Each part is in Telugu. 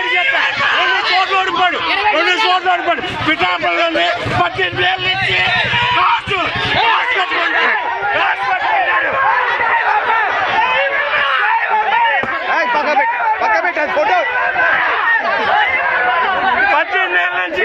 కోడి చెప్తా రెండు కోట్లు ఓడిపోడు రెండు కోట్లు ఓడిపోడు పిఠాపల్లి పద్దెనిమిది వేలు ఇచ్చి కాస్ట్ కాస్ట్ పెట్టుకుంటాడు. కాస్ట్ పెట్టుకుంటాడు పద్దెనిమిది వేల నుంచి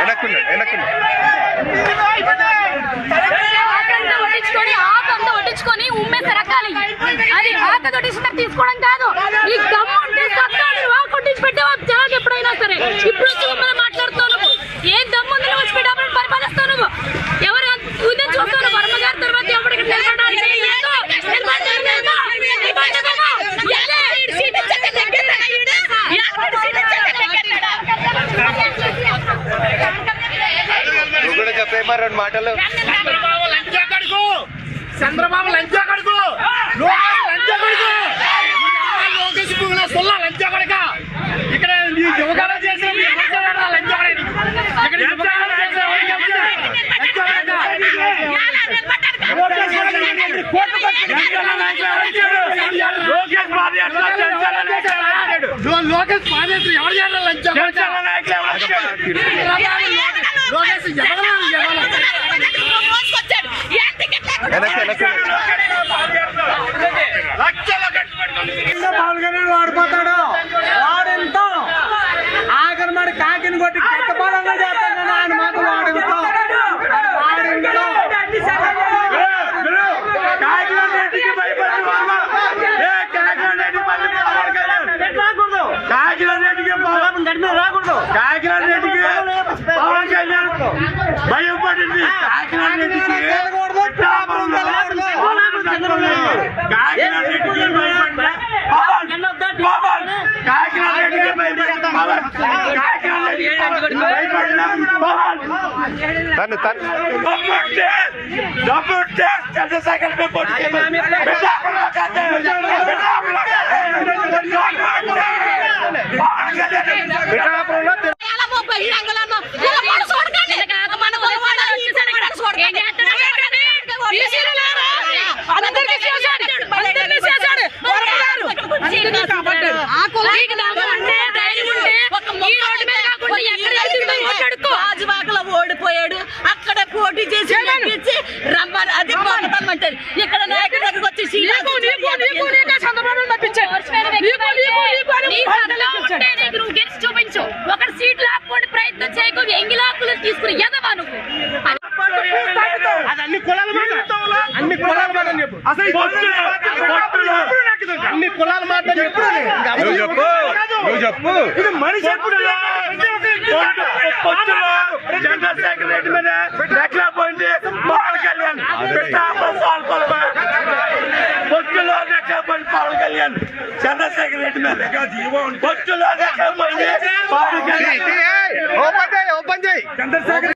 వెనక్కి ఉండు, వెనక్కి ఆకంతా రకాలి అది ఆక తొట్టించిన తీసుకోవడం కాదు ఈ గమ్ము ఉంటే సత్తాడు కొట్టించి పెట్టావా ఎప్పుడైనా సరే ఇప్పుడు వచ్చి మమ్మల్ని మాట్లాడుతావు నువ్వు ఏం దమ్ము ఉంది నువ్వు వచ్చి పెట్టామని పరిపాలిస్తావు నువ్వు చెప్పేమా రెండు మాటలు. చంద్రబాబు లంచా కడుకు చంద్రబాబు లంచా కడుకు లోకేష్ లంచా కడుకు లోకేష్ పువ్వుల సొల్ల లంచా కడక. ఇక్కడ నీ యువకాలం చేసిన లంచా ఇక్కడ. లోకేష్ పాదయాత్ర ఎవరు చేయాలి లంచా? లోకేష్ ఎవరు పాల్గొని వాడిపోతాడు. తను తను చంద్రశేఖర్. పిఠాపురంలో కాదు. పిఠాపురంలో కాదు. డబ్బుంటే పవన్ కళ్యాణ్ పిఠాపురంలో తిరుగు. అందరికీ చేశాడు అందరికీ చేశాడు వర్మ గారు అందరినీ కాపాడాడు నీకు దమ్ము ఉంటే, ధైర్యం ఉంటే, ఈ రోడ్డు మీద కాకుండా ఎక్కడ వెళ్తుందో ఓటు అడుక్కో. రాజువాకలో ఓడిపోయాడు. అక్కడ పోటీ చేసి గెలిపించి రమ్మని అది పోతామంటారు ఇక్కడ నాయకుడి దగ్గరకు వచ్చి చూపించు ఒక సీట్ లాక్కోండి ప్రయత్నం చేయకు. ఎంగి లాక్కులు తీసుకుని ఎదవా నువ్వు? అన్ని కులాల అన్ని కులాల అసలు. అన్ని కులాల మాట చెప్పు. నువ్వు చెప్పు. ఇది మనిషి ఎప్పుడు చంద్రశేఖర్ రెడ్డి మీద ఎట్లా పోయింది? పవన్ కళ్యాణ్. పొట్టులో ఎట్లా పోయింది పవన్ కళ్యాణ్. చంద్రశేఖర్ రెడ్డి మీద. పొట్టులో ఎట్లా పోయింది పవన్ కళ్యాణ్. ఓపెన్ చేయి ఓపెన్ చేయి. చంద్రశేఖర్